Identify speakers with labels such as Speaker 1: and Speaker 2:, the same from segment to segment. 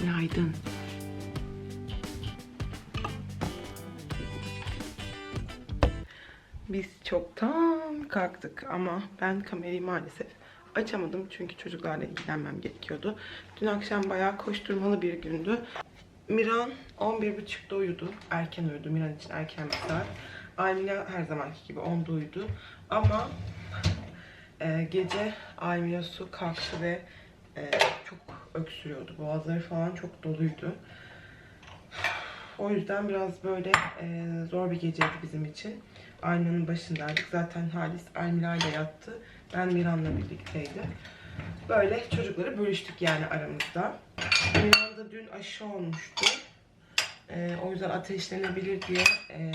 Speaker 1: Günaydın. Biz çoktan kalktık ama ben kamerayı maalesef açamadım çünkü çocuklarla ilgilenmem gerekiyordu. Dün akşam bayağı koşturmalı bir gündü. Miran 11.30'da uyudu. Erken uyudu. Miran için erken bir saat. Aymila her zamanki gibi 10'da uyudu. Ama e, gece Aymila su kalktı ve e, çok öksürüyordu. Boğazları falan çok doluydu. O yüzden biraz böyle e, zor bir geceydi bizim için. Aynanın başındaydık. Zaten Halis Almila ile yattı. Ben Miran'la birlikteydim. Böyle çocukları bölüştük yani aramızda. Miran da dün aşı olmuştu. E, o yüzden ateşlenebilir diye e,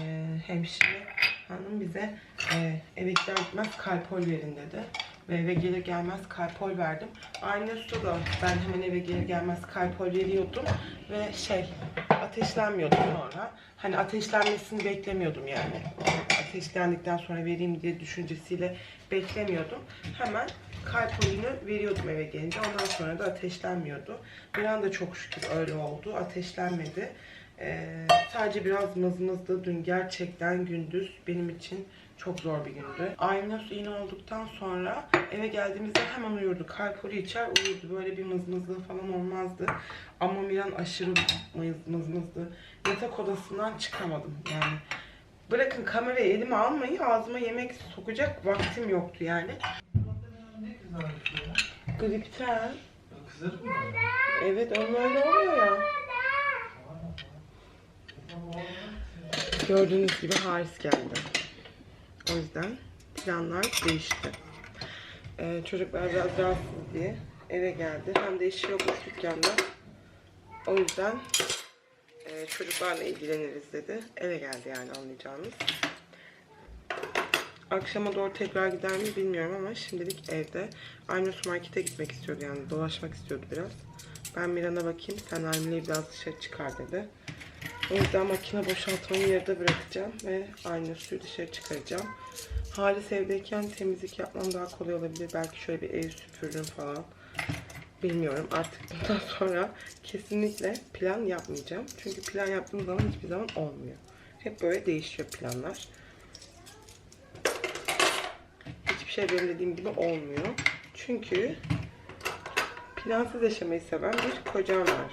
Speaker 1: hemşire hanım bize e, eve gider gitmez kalpol verin dedi. Ve eve gelir gelmez kalpol verdim. Aynı su da ben hemen eve gelir gelmez kalpol veriyordum. Ve şey ateşlenmiyordu sonra. Hani ateşlenmesini beklemiyordum yani. Ateşlendikten sonra vereyim diye düşüncesiyle beklemiyordum. Hemen kalpolünü veriyordum eve gelince. Ondan sonra da ateşlenmiyordu. Bir anda çok şükür öyle oldu. Ateşlenmedi. Ee, sadece biraz mızmızdı. Dün gerçekten gündüz benim için çok zor bir gündü. Ayna su iğne olduktan sonra eve geldiğimizde hemen uyurdu. Kalpoli içer uyurdu. Böyle bir mızmızlığı falan olmazdı. Ama Miran aşırı mız, mızmızdı. Yatak odasından çıkamadım yani. Bırakın kamerayı elime almayı ağzıma yemek sokacak vaktim yoktu yani.
Speaker 2: Ne kızarmış ya?
Speaker 1: Gripten.
Speaker 2: Mı?
Speaker 1: Evet onun öyle oluyor ya. Gördüğünüz gibi Haris geldi. O yüzden planlar değişti. Ee, çocuklar biraz rahatsız diye eve geldi. Hem de işi yokmuş dükkanda. O yüzden e, çocuklarla ilgileniriz dedi. Eve geldi yani anlayacağınız. Akşama doğru tekrar gider mi bilmiyorum ama şimdilik evde. Aynus markete gitmek istiyordu yani dolaşmak istiyordu biraz. Ben Miran'a bakayım sen Almine'yi biraz dışarı çıkar dedi. O yüzden makine boşaltmayı yarıda bırakacağım ve Aynus'u dışarı çıkaracağım. Halis evdeyken temizlik yapmam daha kolay olabilir. Belki şöyle bir ev süpürürüm falan. Bilmiyorum artık bundan sonra kesinlikle plan yapmayacağım. Çünkü plan yaptığım zaman hiçbir zaman olmuyor. Hep böyle değişiyor planlar. Hiçbir şey benim dediğim gibi olmuyor. Çünkü plansız yaşamayı seven bir kocam var.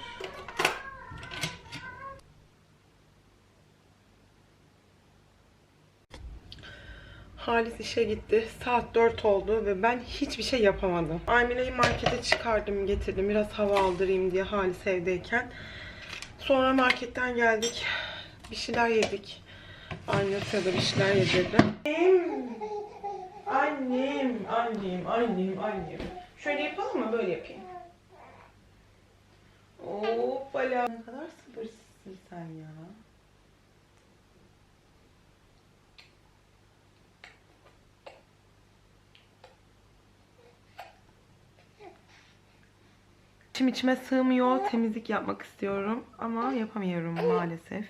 Speaker 1: Halis işe gitti. Saat 4 oldu ve ben hiçbir şey yapamadım. Aymile'yi markete çıkardım, getirdim. Biraz hava aldırayım diye Halis evdeyken. Sonra marketten geldik. Bir şeyler yedik. Anne sırada bir şeyler yedirdim. Annem, annem, annem, annem. Şöyle yapalım mı? Böyle yapayım. Hoppala. Ne kadar sabırsızsın sen ya. İçim içime sığmıyor. Temizlik yapmak istiyorum. Ama yapamıyorum maalesef.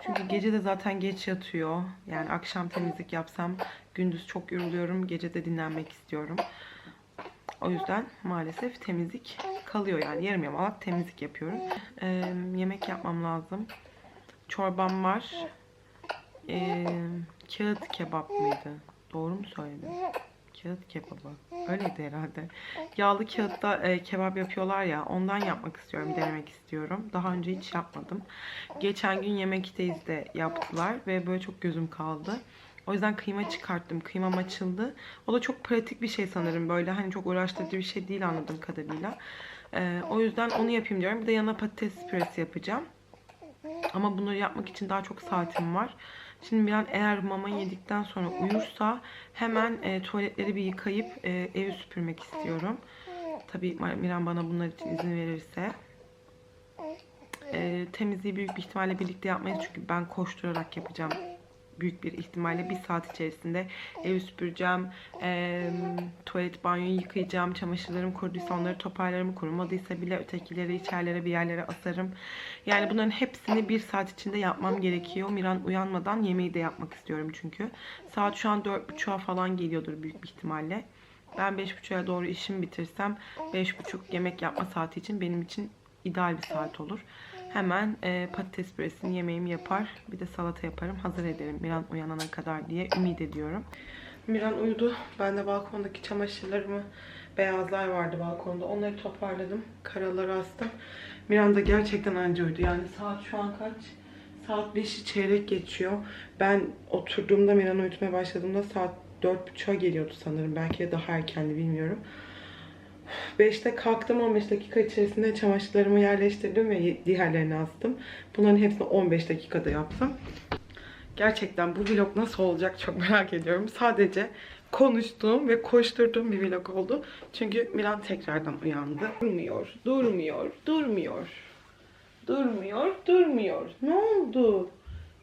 Speaker 1: Çünkü gece de zaten geç yatıyor. Yani akşam temizlik yapsam gündüz çok yoruluyorum. Gece de dinlenmek istiyorum. O yüzden maalesef temizlik kalıyor. Yani yarım yamalak temizlik yapıyorum. Ee, yemek yapmam lazım. Çorbam var. Ee, kağıt kebap mıydı? Doğru mu söyledim? Kağıt kebabı. Öyleydi herhalde. Yağlı kağıtta e, kebap yapıyorlar ya. Ondan yapmak istiyorum. Denemek istiyorum. Daha önce hiç yapmadım. Geçen gün yemekteyiz de yaptılar. Ve böyle çok gözüm kaldı. O yüzden kıyma çıkarttım. Kıymam açıldı. O da çok pratik bir şey sanırım. Böyle hani çok uğraştırıcı bir şey değil anladığım kadarıyla. E, o yüzden onu yapayım diyorum. Bir de yanına patates püresi yapacağım. Ama bunları yapmak için daha çok saatim var. Şimdi Miran eğer mama yedikten sonra uyursa hemen e, tuvaletleri bir yıkayıp e, evi süpürmek istiyorum. Tabii Miran bana bunlar için izin verirse. E, temizliği büyük bir ihtimalle birlikte yapmayız çünkü ben koşturarak yapacağım. Büyük bir ihtimalle bir saat içerisinde evi süpüreceğim, e, tuvalet banyoyu yıkayacağım, çamaşırlarım kuruduysa onları toparlarım, kurumadıysa bile ötekileri içerlere bir yerlere asarım. Yani bunların hepsini bir saat içinde yapmam gerekiyor. Miran uyanmadan yemeği de yapmak istiyorum çünkü. Saat şu an 4.30'a falan geliyordur büyük bir ihtimalle. Ben 5.30'a doğru işimi bitirsem 5.30 yemek yapma saati için benim için ideal bir saat olur. Hemen e, patates püresini yemeğimi yapar. Bir de salata yaparım. Hazır ederim Miran uyanana kadar diye ümit ediyorum. Miran uyudu. Ben de balkondaki çamaşırlarımı beyazlar vardı balkonda. Onları toparladım. Karaları astım. Miran da gerçekten anca uyudu. Yani saat şu an kaç? Saat 5'i çeyrek geçiyor. Ben oturduğumda Miran'ı uyutmaya başladığımda saat 4.30'a geliyordu sanırım. Belki de daha erkendi bilmiyorum. 5'te kalktım 15 dakika içerisinde çamaşırlarımı yerleştirdim ve diğerlerini astım. Bunların hepsini 15 dakikada yaptım. Gerçekten bu vlog nasıl olacak çok merak ediyorum. Sadece konuştuğum ve koşturduğum bir vlog oldu. Çünkü Milan tekrardan uyandı. Durmuyor, durmuyor, durmuyor. Durmuyor, durmuyor. Ne oldu?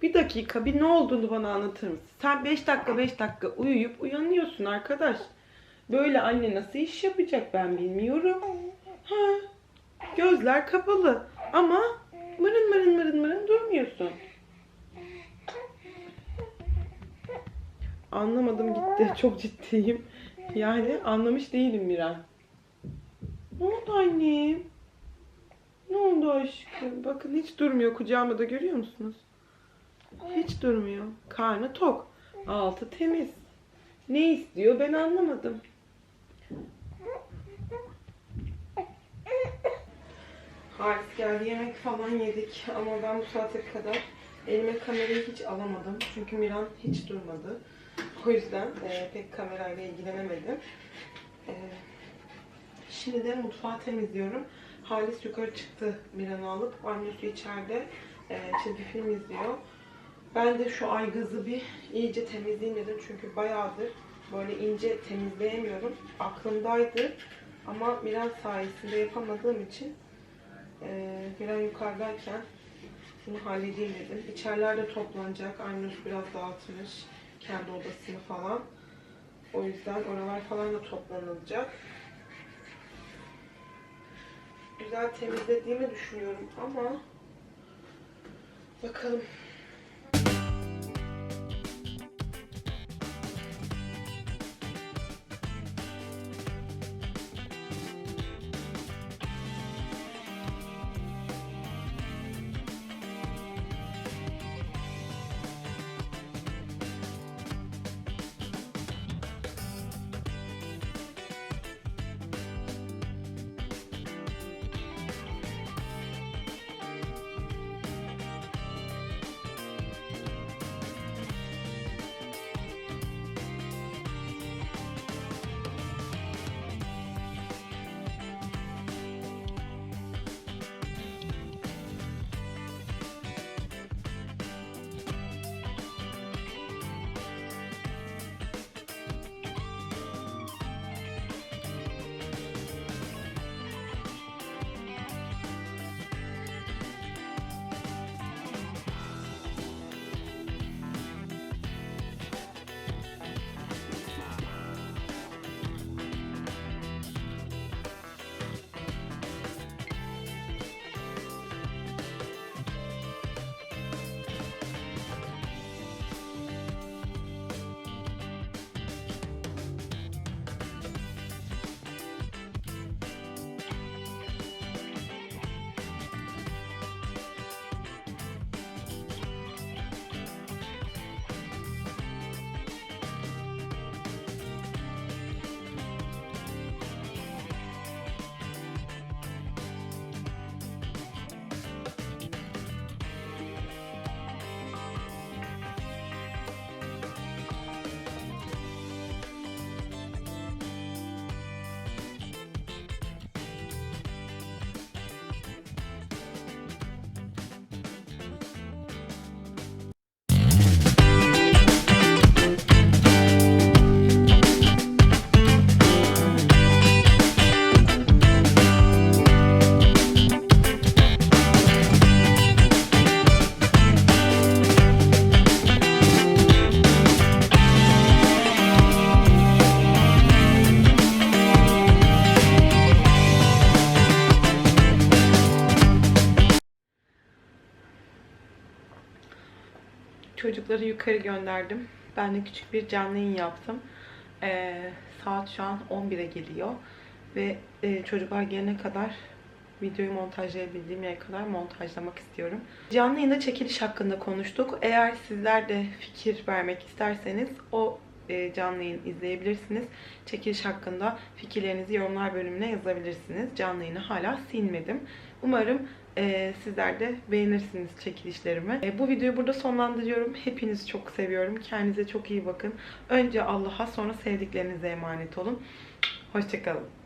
Speaker 1: Bir dakika, bir ne olduğunu bana anlatır mısın? Sen 5 dakika 5 dakika uyuyup uyanıyorsun arkadaş. Böyle anne nasıl iş yapacak ben bilmiyorum. Ha, gözler kapalı ama mırın mırın mırın mırın durmuyorsun. Anlamadım gitti. Çok ciddiyim. Yani anlamış değilim Miran. Ne oldu annem? Ne oldu aşkım? Bakın hiç durmuyor. Kucağımda da görüyor musunuz? Hiç durmuyor. Karnı tok. Altı temiz. Ne istiyor ben anlamadım. Haris geldi yemek falan yedik ama ben bu saate kadar elime kamerayı hiç alamadım. Çünkü Miran hiç durmadı. O yüzden e, pek kamerayla ilgilenemedim. E, şimdi de mutfağı temizliyorum. Halis yukarı çıktı Miran'ı alıp. Annesi içeride e, çizgi film izliyor. Ben de şu aygazı bir iyice temizleyeyim dedim. Çünkü bayağıdır böyle ince temizleyemiyorum. Aklımdaydı. Ama Miran sayesinde yapamadığım için e, Miran yukarıdayken bunu halledeyim dedim. İçerilerde toplanacak. Aynus biraz dağıtmış kendi odasını falan. O yüzden oralar falan da toplanılacak. Güzel temizlediğimi düşünüyorum ama bakalım. Çocukları yukarı gönderdim. Ben de küçük bir canlı yayın yaptım. Ee, saat şu an 11'e geliyor. Ve e, çocuklar gelene kadar videoyu montajlayabildiğim yere kadar montajlamak istiyorum. Canlı yayında çekiliş hakkında konuştuk. Eğer sizler de fikir vermek isterseniz o canlı yayın izleyebilirsiniz. Çekiliş hakkında fikirlerinizi yorumlar bölümüne yazabilirsiniz. Canlı yayını hala silmedim. Umarım e, sizler de beğenirsiniz çekilişlerimi. E, bu videoyu burada sonlandırıyorum. Hepinizi çok seviyorum. Kendinize çok iyi bakın. Önce Allah'a sonra sevdiklerinize emanet olun. Hoşçakalın.